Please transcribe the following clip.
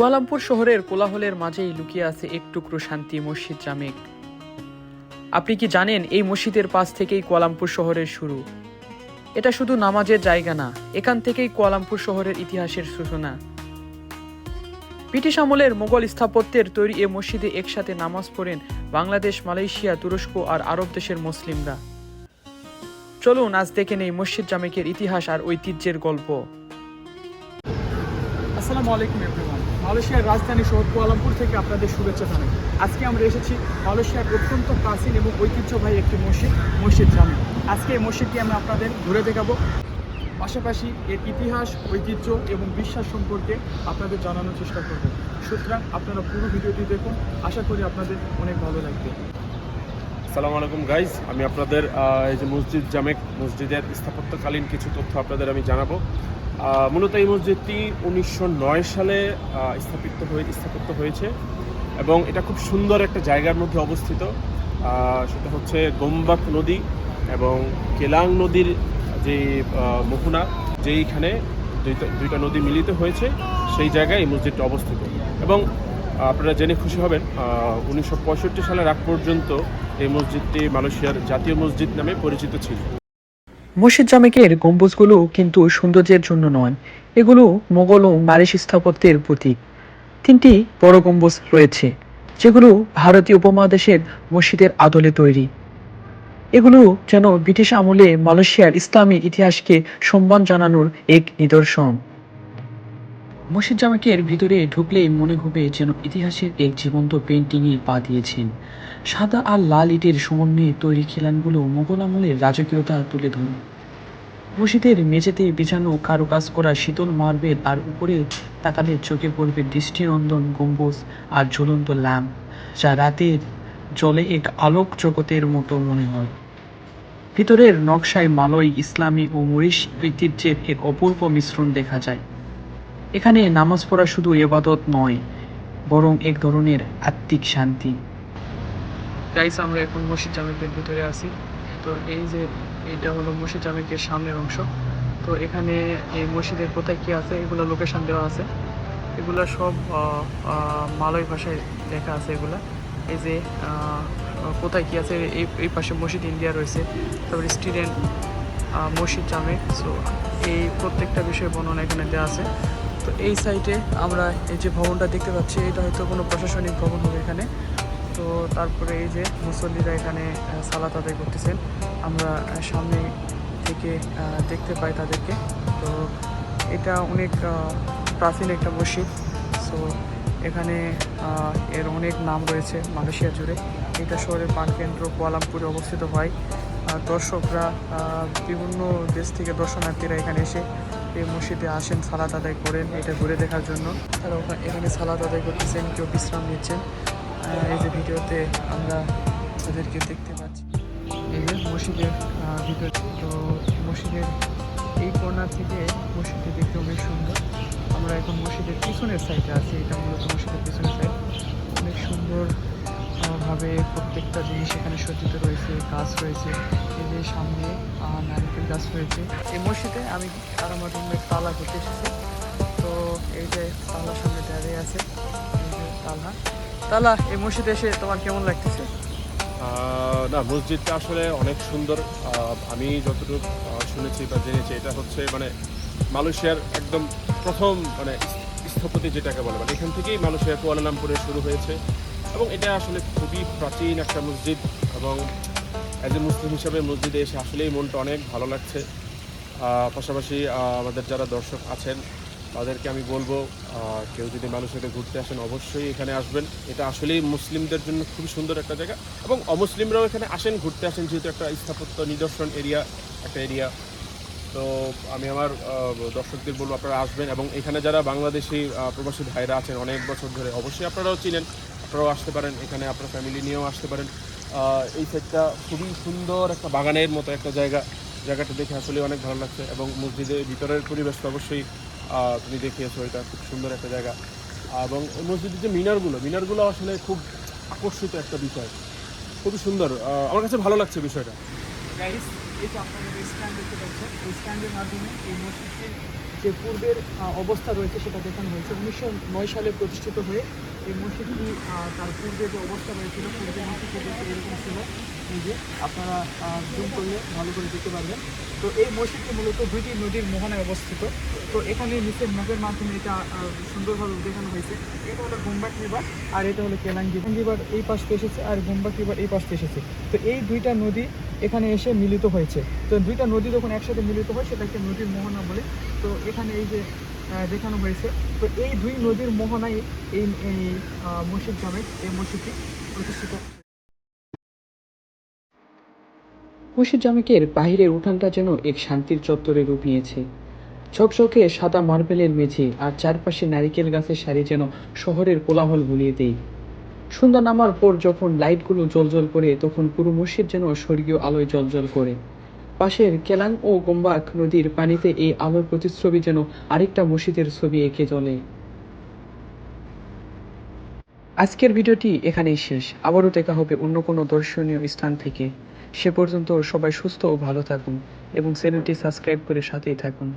Kuala Lumpur শহরের কোলাহলের মাঝেই লুকিয়ে আছে এক টুকরো শান্তি মসজিদ জামেক আপনি কি জানেন এই মসজিদের পাশ থেকেই কুয়ালামপুর শহরের শুরু? এটা শুধু নামাজের জায়গা না, এখান থেকেই কুয়ালামপুর শহরের ইতিহাসের সূচনা। ব্রিটিশ আমলের মোগল স্থাপত্যের তৈরি এ মসজিদে একসাথে নামাজ পড়েন বাংলাদেশ, মালয়েশিয়া, তুরস্ক আর আরব দেশের মুসলিমরা। চলুন, আজ দেখে নেই মসজিদ জামেকের ইতিহাস আর ঐতিহ্যের গল্প। আসসালামু আলাইকুম মালয়েশিয়ার রাজধানী শহর কুয়ালামপুর থেকে আপনাদের শুভেচ্ছা জানাই। আজকে আমরা এসেছি মালয়েশিয়ার অত্যন্ত প্রাচীন এবং ঐতিহ্যবাহী একটি মসজিদ মসজিদ জামে। আজকে এই মসজিদটি আমি আপনাদের ঘুরে দেখাবো। পাশাপাশি এর ইতিহাস, ঐতিহ্য এবং বিশ্বাস সম্পর্কে আপনাদের জানানোর চেষ্টা করব। সুতরাং আপনারা পুরো ভিডিওটি দেখুন। আশা করি আপনাদের অনেক ভালো লাগবে। আসসালামু আলাইকুম গাইজ আমি আপনাদের এই যে মসজিদ জামেক মসজিদের স্থাপত্যকালীন কিছু তথ্য আপনাদের আমি জানাব। মূলত এই মসজিদটি উনিশশো নয় সালে স্থাপিত হয়ে স্থাপিত হয়েছে এবং এটা খুব সুন্দর একটা জায়গার মধ্যে অবস্থিত। সেটা হচ্ছে গোম্বাক নদী এবং কেলাং নদীর যে মোহনা, যেইখানে দুইটা দুইটা নদী মিলিত হয়েছে, সেই জায়গায় এই মসজিদটি অবস্থিত। এবং আপনারা জেনে খুশি হবেন উনিশশো পঁয়ষট্টি সালের আগ পর্যন্ত এই মসজিদটি মালয়েশিয়ার জাতীয় মসজিদ নামে পরিচিত ছিল। মসজিদ জামেকের গম্বুজগুলো কিন্তু সৌন্দর্যের জন্য নয়। এগুলো মোগল ও মারিশ স্থাপত্যের প্রতীক। তিনটি বড় গম্বুজ রয়েছে, যেগুলো ভারতীয় উপমহাদেশের মসজিদের আদলে তৈরি। এগুলো যেন ব্রিটিশ আমলে মালয়েশিয়ার ইসলামী ইতিহাসকে সম্মান জানানোর এক নিদর্শন। মসজিদ জামাকের ভিতরে ঢুকলেই মনে হবে যেন ইতিহাসের এক জীবন্ত পেন্টিংয়ে পা দিয়েছেন। সাদা আর লাল ইটের সমন্বয়ে তৈরি খিলানগুলো মোগল আমলের রাজকীয়তা তুলে ধরে। মসজিদের মেঝেতে বিছানো কারুকাজ করা শীতল মার্বেল আর উপরে তাকালে চোখে পড়বে দৃষ্টিনন্দন গম্বুজ আর ঝুলন্ত ল্যাম্প, যা রাতের জলে এক আলোক জগতের মতো মনে হয়। ভিতরের নকশায় মালয়, ইসলামী ও মরিশ ঐতিহ্যের এক অপূর্ব মিশ্রণ দেখা যায়। এখানে নামাজ পড়া শুধু এবাদত নয়, বরং এক ধরনের আত্মিক শান্তি। গাইস আমরা এখন মসজিদ জামেকের ভিতরে আছি। তো এই যে, এটা হলো মসজিদ জামেকের সামনের অংশ। তো এখানে এই মসজিদের কোথায় কি আছে, এগুলো লোকেশন দেওয়া আছে। এগুলা সব মালয় ভাষায় লেখা আছে এগুলা। এই যে কোথায় কি আছে, এই এই পাশে মসজিদ ইন্ডিয়া রয়েছে। তারপরে স্টুডেন্ট মসজিদ জামেক সো এই প্রত্যেকটা বিষয়ে বর্ণনা এখানে দেওয়া আছে। তো এই সাইটে আমরা এই যে ভবনটা দেখতে পাচ্ছি, এটা হয়তো কোনো প্রশাসনিক ভবন হবে এখানে। তো তারপরে এই যে মুসল্লিরা এখানে সালাত আদায় করতেছেন। আমরা সামনে থেকে দেখতে পাই তাদেরকে। তো এটা অনেক প্রাচীন একটা মসজিদ। সো এখানে এর অনেক নাম রয়েছে মালয়েশিয়া জুড়ে। এটা শহরের প্রাণকেন্দ্র কুয়ালামপুরে অবস্থিত হয়। দর্শকরা বিভিন্ন দেশ থেকে দর্শনার্থীরা এখানে এসে এই মসজিদে আসেন সালাদ আদায় করেন, এটা ঘুরে দেখার জন্য। তারা ওখানে এখানে সালাদ আদায় করতেছেন কেউ বিশ্রাম নিচ্ছেন। এই যে ভিডিওতে আমরা তাদেরকে দেখতে পাচ্ছি। এই যে মসজিদের ভিতর তো মসজিদের এই কর্নার থেকে মসজিদটি দেখতে অনেক সুন্দর। আমরা এখন মসজিদের পিছনের সাইডে আছি, এটা মূলত মসজিদের পিছনের সাইড অনেক সুন্দর ভাবে প্রত্যেকটা জিনিস এখানে সজ্জিত রয়েছে, গাছ রয়েছে। এই যে সামনে নারকেল গাছ রয়েছে। এই মসজিদে আমি আর আমার রুমের তালা করতে এসেছি। তো এই যে তালার সামনে দাঁড়িয়ে আছে তালা। তালা, এই মসজিদে এসে তোমার কেমন লাগতেছে? না, মসজিদটা আসলে অনেক সুন্দর। আমি যতটুকু শুনেছি বা জেনেছি, এটা হচ্ছে মানে মালয়েশিয়ার একদম প্রথম মানে স্থপতি যেটাকে বলে। মানে এখান থেকেই মালয়েশিয়া কুয়ালালামপুরে শুরু হয়েছে। এবং এটা আসলে খুবই প্রাচীন একটা মসজিদ এবং অ্যাজ এ মুসলিম হিসাবে মসজিদে এসে আসলেই মনটা অনেক ভালো লাগছে। পাশাপাশি আমাদের যারা দর্শক আছেন, তাদেরকে আমি বলব কেউ যদি মালয়েশিয়াতে ঘুরতে আসেন, অবশ্যই এখানে আসবেন। এটা আসলেই মুসলিমদের জন্য খুবই সুন্দর একটা জায়গা এবং অমুসলিমরাও এখানে আসেন, ঘুরতে আসেন, যেহেতু একটা স্থাপত্য নিদর্শন এরিয়া, একটা এরিয়া। তো আমি আমার দর্শকদের বলব আপনারা আসবেন এবং এখানে যারা বাংলাদেশি প্রবাসী ভাইরা আছেন অনেক বছর ধরে, অবশ্যই আপনারাও চিনেন। আপনারাও আসতে পারেন, এখানে আপনার ফ্যামিলি নিয়েও আসতে পারেন। এই সাইডটা খুবই সুন্দর একটা বাগানের মতো একটা জায়গা। জায়গাটা দেখে আসলে অনেক ভালো লাগছে এবং মসজিদের ভিতরের পরিবেশটা অবশ্যই তুমি দেখিয়েছো, এটা খুব সুন্দর একটা জায়গা। এবং মসজিদের যে মিনারগুলো মিনারগুলো আসলে খুব আকর্ষিত একটা বিষয়। খুবই সুন্দর। আমার কাছে ভালো লাগছে বিষয়টা। যে যে পূর্বের অবস্থা রয়েছে সেটা দেখানো হয়েছে। উনিশশো নয় সালে প্রতিষ্ঠিত হয়ে এই মসজিদটি তার পূর্বে যে অবস্থা হয়েছিল পূর্বে মসজিদটি এরকম ছিল, এই যে আপনারা জুম করলে ভালো করে দেখতে পারবেন। তো এই মসজিদটি মূলত দুইটি নদীর মোহনায় অবস্থিত। তো এখানে নিচে ম্যাপের মাধ্যমে এটা সুন্দরভাবে দেখানো হয়েছে। এটা হলো গোম্বাক রিভার, আর এটা হলো কেলাঙ্গি। রিভার এই পাশ এসেছে, আর গোম্বাক রিভার এই পাশ এসেছে। তো এই দুইটা নদী এখানে এসে মিলিত হয়েছে। তো দুইটা নদী যখন একসাথে মিলিত হয়, সেটাকে নদীর মোহনা বলে। তো এখানে এই যে দেখানো হয়েছে। তো এই দুই নদীর মোহনায় এই মসজিদ জামে এই মসজিদটি প্রতিষ্ঠিত। মসজিদ জামেকের বাহিরের উঠানটা যেন এক শান্তির চত্বরে রূপ নিয়েছে। ঝকঝকে সাদা মার্বেলের মেঝে আর চারপাশে নারিকেল গাছের সারি যেন শহরের কোলাহল ভুলিয়ে দেয়। সন্ধ্যা নামার পর যখন লাইটগুলো জ্বলজ্বল করে, তখন পুরো মসজিদ যেন স্বর্গীয় আলোয় জ্বলজ্বল করে। পাশের কেলাং ও গোম্বাক নদীর পানিতে এই আলোর প্রতিচ্ছবি যেন আরেকটা মসজিদের ছবি এঁকে চলে আজকের ভিডিওটি এখানেই শেষ। আবারও দেখা হবে অন্য কোনো দর্শনীয় স্থান থেকে। সে পর্যন্ত সবাই সুস্থ ও ভালো থাকুন এবং চ্যানেলটি সাবস্ক্রাইব করে সাথেই থাকুন।